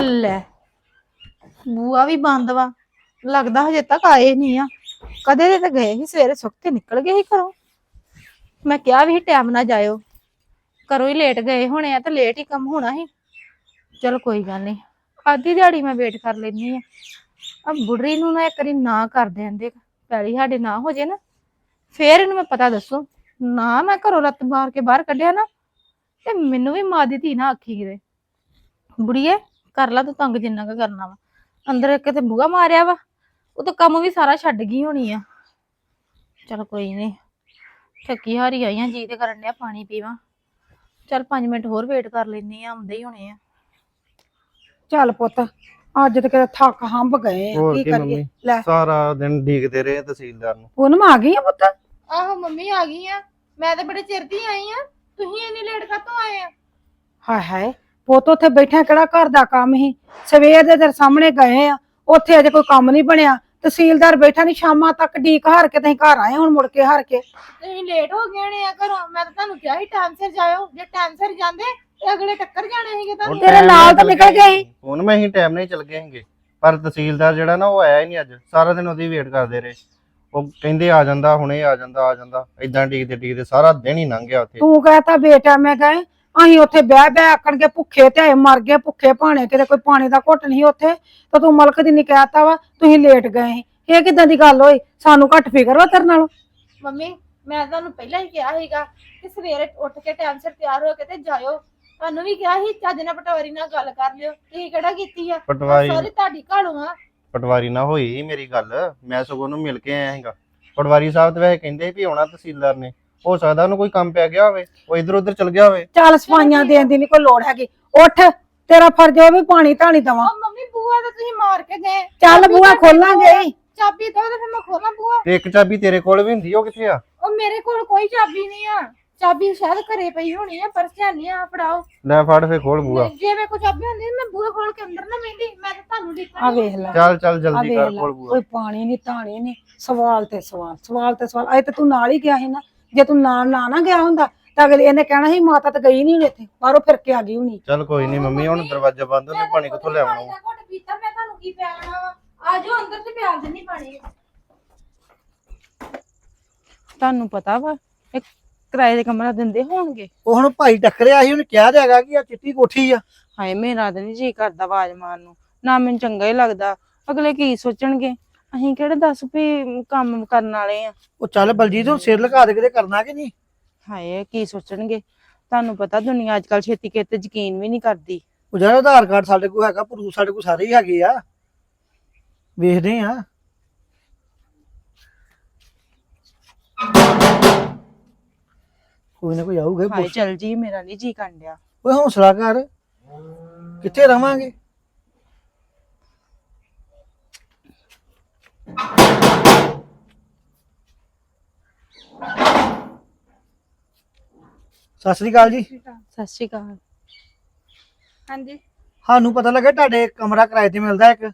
ਲੈ। ਬੂਆ ਵੀ ਬੰਦ ਵਾ। ਲੱਗਦਾ ਹਜੇ ਤੱਕ ਆਏ ਨਹੀਂ ਆ। ਕਦੇ ਦੇ ਤਾਂ ਗਏ ਸੀ, ਸਵੇਰੇ ਸੁੱਤੇ ਨਿਕਲ ਗਏ ਸੀ ਘਰੋਂ। ਮੈਂ ਕਿਹਾ ਵੀ ਟਾਈਮ ਨਾ ਜਾਇਓ। ਘਰੋਂ ਹੀ ਲੇਟ ਗਏ ਹੋਣੇ ਆ, ਤੇ ਲੇਟ ਹੀ ਕੰਮ ਹੋਣਾ ਸੀ। ਚਲ ਕੋਈ ਗੱਲ ਨਹੀਂ। ਆधी ਦਿਹਾੜੀ ਮੈਂ ਵੇਟ ਕਰ ਲੈਣੀ ਆ। ਆ ਬੁੜਰੀ ਨੂੰ ਨਾ ਇੱਕ ਵਾਰੀ ਨਾ ਕਰ ਦੇਂਦੇ ਪੈਲੀ ਸਾਡੇ ਨਾ ਹੋ ਜੇ ਨਾ। ਫੇਰ ਇਹਨੂੰ ਮੈਂ ਪਤਾ ਦੱਸੂ। ਨਾ ਮੈਂ ਘਰੋਂ ਲੱਤ ਮਾਰ ਕੇ ਬਾਹਰ ਕੱਢਿਆ ਨਾ, ਤੇ ਮੈਨੂੰ ਵੀ ਮਾਂ ਦੀ ਧੀ ਨਾ ਆਖੀ ਕਿਤੇ। ਬੁੜੀਏ ਕਰ ਲਾ ਤੂੰ ਤੰਗ ਜਿੰਨਾ ਕੁ ਕਰਨਾ ਵਾ। ਅੰਦਰ ਇੱਕ ਤੇ ਬੂਹਾ ਮਾਰਿਆ ਵਾ ਉਹ ਤਾਂ ਕੰਮ ਵੀ ਸਾਰਾ ਛੱਡ ਗਈ ਹੋਣੀ ਆ। ਚਲ ਕੋਈ ਨਹੀਂ ਥੱਕੀ ਹਾਰੀ ਆਈਆਂ ਜੀ ਤੇ ਕਰਨ ਡਿਆ ਪਾਣੀ ਪੀਵਾਂ। ਚਲ 5 ਮਿੰਟ ਹੋਰ ਵੇਟ ਕਰ ਲੈਣੀ ਆ ਆਉਂਦੇ ਹੀ ਹੋਣੇ ਆ। ਚੱਲ ਪੁੱਤ ਅੱਜ ਤੇ ਕਿਤੇ ਥੱਕ ਹੰਬ ਗਏ ਆ ਹੋਰ ਕੀ ਕੀ ਕਰੀਏ? ਮੰਮੀ? ਲੈ। ਸਾਰਾ ਦਿਨ ਡੀਕਦੇ ਰਹੇ ਤਹਿਸੀਲਦਾਰ ਨੂੰ। ਪੂਨਮ ਆ ਗਈ ਆ ਪੁੱਤ? ਆਹੋ ਮੰਮੀ ਆ ਗਈ ਆ। ਮੈਂ ਤੇ ਬੜੇ ਚਿਰ ਦੀ ਆਈ ਆ ਤੁਸੀਂ ਇੰਨੀ ਲੇਟ ਕਾਤੋਂ ਆਏ ਆ? ਹਾਏ ਹਾਏ ਪੁੱਤ ਉੱਥੇ ਬੈਠਾ ਕਿਹੜਾ ਘਰ ਦਾ ਕੰਮ ਸੀ? ਸਵੇਰ ਦੇ ਤੇਰੇ ਸਾਹਮਣੇ ਗਏ ਆ ਉੱਥੇ ਅਜੇ ਕੋਈ ਕੰਮ ਨਹੀਂ ਬਣਿਆ। ਤਹਿਸੀਲਦਾਰ ਬੈਠਾ ਨਹੀਂ ਸ਼ਾਮਾਂ ਤੱਕ ਢੀਕ ਹਾਰ ਕੇ ਤਹੀਂ ਘਰ ਆਏ ਹੁਣ ਮੁੜ ਕੇ ਹਾਰ ਕੇ। ਤੁਸੀਂ ਲੇਟ ਹੋ ਗਏ ਨੇ ਆ ਘਰੋਂ। ਮੈਂ ਤਾਂ ਤੁਹਾਨੂੰ ਕਿਹਾ ਸੀ ਟਾਈਮ ਸਿਰ ਜਾਇਓ। ਜੇ ਟਾਈਮ ਸਿਰ ਜਾਂਦੇ ਤੇ ਅਗਲੇ ਟੱਕਰ ਜਾਣੇ ਸੀਗੇ ਤੁਹਾਨੂੰ ਤੇਰੇ time ਨਾਲ ਤਾਂ ਚੱਲ ਨਿਕਲ ਗਏ। ਸੀ। ਹੁਣ ਮੈਂ ਹੀ ਟਾਈਮ ਨਹੀਂ ਚੱਲ ਗਏ ਹੈਗੇ ਪਰ ਤਹਿਸੀਲਦਾਰ ਜਿਹੜਾ ਨਾ ਉਹ ਆਇਆ ਹੀ ਨਹੀਂ ਅੱਜ। ਸਾਰਾ ਦਿਨ ਉਹਦੀ ਵੇਟ ਕਰਦੇ ਰਹੇ। ਉਹ ਕਹਿੰਦੇ ਆ ਜਾਂਦਾ ਹੁਣੇ ਆ ਜਾਂਦਾ ਆ ਜਾਂਦਾ। ਇਦਾਂ ਡੀਕਦੇ ਡੀਕਦੇ ਸਾਰਾ ਦਿਨ ਹੀ ਲੰਘ ਗਿਆ ਉੱਥੇ। ਤੂੰ ਕਹਤਾ ਬੇਟਾ ਮੈਂ ਕਹੇ ਅਸੀਂ ਉੱਥੇ ਬਹਿ ਬਹਿ ਆਕਣ ਕੇ ਭੁੱਖੇ ਤੇ ਆਏ ਮਰ ਗਏ ਭੁੱਖੇ ਭਾਣੇ ਕਿਤੇ ਕੋਈ ਪਾਣੀ ਦਾ ਘੁੱਟ ਨਹੀਂ ਉੱਥੇ ਤਾਂ ਤੂੰ ਮਲਕ ਦੀ ਨੀ ਕਹਿਤਾ ਵਾ ਤੁਸੀਂ ਲੇਟ ਗਏ ਸੀ। ਇਹ ਕਿਦਾਂ ਦੀ ਗੱਲ ਹੋਈ? ਸਾਨੂੰ ਘੱਟ ਫਿਕਰ ਵਾ ਤੇਰੇ ਨਾਲੋਂ। ਮੰਮੀ ਮੈਂ ਤੁਹਾਨੂੰ ਪਹਿਲਾਂ ਹੀ ਕਿਹਾ ਸੀਗਾ ਕਿ ਸਵੇਰੇ ਉੱਠ ਕੇ ਟਾਈਮ ਸਿਰ ਤਿਆਰ ਹੋ ਕੇ ਤੇ ਜਾਇਓ। ਤੁਹਾਨੂੰ ਵੀ ਕਿਹਾ ਸੀ ਚੱਜ ਨਾਲ ਪਟਵਾਰੀ ਨਾਲ ਗੱਲ ਕਰ ਲਿਓ। ਤੁਸੀਂ ਕਿਹੜਾ ਕੀਤੀ ਆ? ਪਟਵਾਰੀ ਸਾਰੀ ਤੁਹਾਡੀ ਘਾੜੂ ਆ। ਪਟਵਾਰੀ ਨਾਲ ਹੋਈ ਮੇਰੀ ਗੱਲ। ਮੈਂ ਸਗੋਂ ਉਹਨੂੰ ਮਿਲ ਕੇ ਆਇਆ ਹੈਗਾ ਪਟਵਾਰੀ ਸਾਹਿਬ ਤੇ ਵੈਸੇ ਕਹਿੰਦੇ ਸੀ ਵੀ ਆਉਣਾ ਤਹਿਸੀਲਦਾਰ ਨੇ। ਹੋ ਸਕਦਾ ਉਹਨੂੰ ਕੋਈ ਕੰਮ ਪੈ ਗਿਆ ਹੋਵੇ ਉਹ ਇਧਰ ਉਧਰ ਚਲ ਗਿਆ ਹੋਵੇ। ਚੱਲ ਸਫਾਈਆਂ ਦੇਣ ਦੀ ਨਹੀਂ ਕੋਈ ਲੋੜ ਹੈਗੀ। ਉੱਠ ਤੇਰਾ ਫਰਜ਼ ਉਹ ਵੀ ਪਾਣੀ ਧਾਣੀ ਦਵਾਂ। ਉਹ ਮੰਮੀ ਬੂਆ ਤਾਂ ਤੁਸੀਂ ਮਾਰ ਕੇ ਗਏ। ਚੱਲ ਚਾਬੀ ਬੂਆ ਤਾਂ ਖੋਲਾਂਗੇ। ਚਾਬੀ ਦੋ ਤੇ ਫਿਰ ਮੈਂ ਖੋਲਾਂ ਬੂਆ ਤੇ ਇੱਕ ਚਾਬੀ ਤੇਰੇ ਕੋਲ ਵੀ ਹੁੰਦੀ ਉਹ ਕਿੱਥੇ ਆ? ਉਹ ਮੇਰੇ ਕੋਲ ਕੋਈ ਚਾਬੀ ਨਹੀਂ ਆ। ਚਾਬੀ ਸ਼ਾਇਦ ਘਰੇ ਪਈ ਹੋਣੀ ਆ ਪਰਸ ਨਹੀਂ ਆ ਫੜਾਓ। ਲੈ ਫੜ ਫੇ ਖੋਲ ਬੂਆ ਜੇ ਮੇਰੇ ਕੋਲ ਚਾਬੀ ਹੁੰਦੀ ਮੈਂ ਬੂਆ ਖੋਲ ਕੇ ਅੰਦਰ ਨਾ ਮੈਂਦੀ ਮੈਂ ਤਾਂ ਤੁਹਾਨੂੰ ਆ ਦੇਖਾਂ ਵੇਖ ਲੈ। ਚੱਲ ਚੱਲ ਆ ਜਲਦੀ ਵੇਖ ਕਰ ਲੈ। ਖੋਲ ਬੂਆ ਕੋਈ ਪਾਣੀ ਨਹੀਂ ਧਾਣੀ ਨਹੀਂ ਸਵਾਲ ਤੇ ਸਵਾਲ। ਸਵਾਲ ਤੇ ਸਵਾਲ। ਅਜੇ ਤੇ ਤੂੰ ਨਾਲ ਹੀ ਗਿਆ ਸੀ ਨਾ। ਜੇ ਤੂੰ ਨਾਲ ਨਾ ਨਾ ਗਿਆ ਹੁੰਦਾ ਤਾਂ ਅਗਲੇ ਇਹਨੇ ਕਹਿਣਾ ਸੀ ਮਾਤਾ ਤਾਂ ਗਈ ਨਹੀਂ ਹੁਣ ਇੱਥੇ ਬਾਹਰੋਂ ਫਿਰ ਕੇ ਆ ਗਈ ਹੁਣੀ ਚੱਲ ਕੋਈ ਨਹੀਂ ਮੰਮੀ ਹੁਣ ਦਰਵਾਜ਼ਾ ਬੰਦ ਉਹਨੇ ਪਾਣੀ ਕਿੱਥੋਂ ਲਿਆਉਣਾ ਪਾਣੀ ਦਾ ਘੁੱਟ ਪੀਤਾ ਮੈਂ ਤੁਹਾਨੂੰ ਕੀ ਪਿਆਣਾ ਵਾ? ਆ ਜਾਓ ਅੰਦਰ ਤੇ ਪਿਆਲ ਦਿੰਨੀ ਪਾਣੀ। ਤੁਹਾਨੂੰ ਪਤਾ ਵਾ ਇੱਕ ਕਿਰਾਏ ਦੇ ਕਮਰਾ ਦਿੰਦੇ ਹੋਣਗੇ। ਉਹ ਹੁਣ ਭਾਈ ਟੱਕਰਿਆ ਸੀ ਉਹਨੇ ਕਿਹਾ ਤਾਂ ਹੈਗਾ ਕਿ ਆ ਚਿੱਟੀ ਕੋਠੀ ਆ। ਹਾਏ ਮੇਰਾ ਤਾਂ ਨਹੀਂ ਜੀ ਕਰਦਾ ਆਵਾਜ਼ ਮਾਰਨ ਨੂੰ ਨਾ ਮੈਨੂੰ ਚੰਗਾ ਹੀ ਲੱਗਦਾ ਅਗਲੇ ਕੀ ਸੋਚਣਗੇ? ਅਸੀਂ ਕਿਹੜੇ ਦੱਸ ਵੀ ਕੰਮ ਕਰਨ ਵਾਲੇ ਆ? ਉਹ ਚੱਲ ਬਲਜੀਤ ਹੁਣ ਸਿਰ ਲਗਾ ਦੇ ਕਿਤੇ ਕਰਨਾ ਕਿ ਨਹੀਂ? ਹਾਏ ਕੀ ਸੋਚਣਗੇ? ਤੁਹਾਨੂੰ ਪਤਾ ਦੁਨੀਆ ਅੱਜ ਕੱਲ ਛੇਤੀ ਕਿਤੇ ਯਕੀਨ ਵੀ ਨਹੀਂ ਕਰਦੀ। ਉਹ ਜਿਹੜਾ ਆਧਾਰ ਕਾਰਡ ਸਾਡੇ ਕੋਲ ਹੈਗਾ ਪ੍ਰੂਫ ਸਾਡੇ ਕੋਲ ਸਾਰੇ ਹੀ ਹੈਗੇ ਆ। ਵੇਖਦੇ ਆ। ਕੋਈ ਨਾ ਕੋਈ ਆਊਗਾ ਹੀ ਹਾਏ ਪੁੱਛ। ਚਲ ਜੀ ਮੇਰਾ ਨਹੀਂ ਜੀ ਡਿਆ। ਓਏ ਹੌਸਲਾ ਕਰ। ਕਿੱਥੇ ਰਵਾਂਗੇ? ਸਤਿ ਸ੍ਰੀ ਅਕਾਲ ਜੀ। ਸਤਿ ਸ਼੍ਰੀ ਅਕਾਲ। ਹਾਂਜੀ। ਸਾਨੂੰ ਪਤਾ ਲੱਗਾ ਤੁਹਾਡੇ ਕਮਰਾ ਕਿਰਾਏ ਤੇ ਮਿਲਦਾ ਇੱਕ।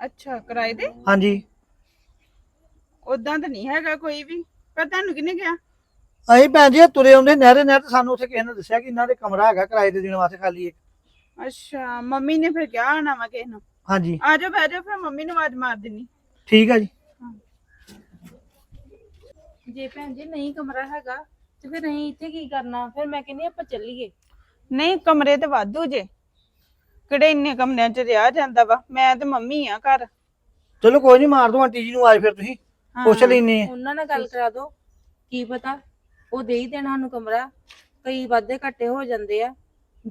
ਅੱਛਾ ਕਿਰਾਏ ਦੇ ਹਾਂਜੀ। ਉਦਾਂ ਤਾਂ ਨਹੀਂ ਹੈਗਾ ਕੋਈ ਵੀ। ਪਰ ਤੁਹਾਨੂੰ ਕਿਹਨੇ ਕਿਹਾ? ਅਸੀਂ ਭੈਣ ਜੀ ਤੁਰੇ ਆਉਂਦੇ ਨਹਿਰੇ ਨਹਿਰ ਤੇ ਸਾਨੂੰ ਉੱਥੇ ਕਿਸੇ ਨੇ ਦੱਸਿਆ ਕਿ ਇਹਨਾਂ ਦੇ ਕਮਰਾ ਹੈਗਾ ਕਿਰਾਏ ਤੇ ਦੇਣ ਵਾਸਤੇ ਖਾਲੀ ਇੱਕ। ਅੱਛਾ ਮੰਮੀ ਨੇ ਫਿਰ ਕਿਹਾ ਹੋਣਾ ਵਾ ਕਿਸੇ ਨੂੰ? ਹਾਂਜੀ। ਆ ਜਾਓ ਬਹਿ ਜਾਓ ਫਿਰ ਮੰਮੀ ਨੂੰ ਆਵਾਜ਼ ਮਾਰ ਦੇਣੀ ਠੀਕ ਆ ਜੀ। ਜੇ ਭੈਣ ਜੀ ਨਹੀਂ ਕਮਰਾ ਹੈਗਾ ਤੇ ਫਿਰ ਅਸੀਂ ਇੱਥੇ ਕੀ ਕਰਨਾ? ਫਿਰ ਮੈਂ ਕਹਿੰਦੀ ਆਪਾਂ ਚੱਲੀਏ। ਨਹੀਂ ਕਮਰੇ ਤੇ ਵਾਧੂ ਜੇ। ਕਿਹੜੇ ਇੰਨੇ ਕਮਰਿਆਂ 'ਚ ਰਿਹਾ ਜਾਂਦਾ ਵਾ? ਮੈਂ ਤੇ ਮੰਮੀ ਆ ਘਰ। ਚਲੋ ਕੋਈ ਨਹੀਂ ਮਾਰ ਦੋ ਆਂਟੀ ਜੀ ਨੂੰ ਆਜ ਫਿਰ ਤੁਸੀਂ। ਪੁੱਛ ਲੈਨੇ ਆ ਉਹਨਾਂ ਨਾਲ ਗੱਲ ਕਰਾ ਦਿਓ। ਕੀ ਪਤਾ? ਉਹ ਦੇ ਹੀ ਦੇਣਾ ਸਾਨੂੰ ਕਮਰਾ। ਕਈ ਵਾਧੇ ਘੱਟੇ ਹੋ ਜਾਂਦੇ ਆ।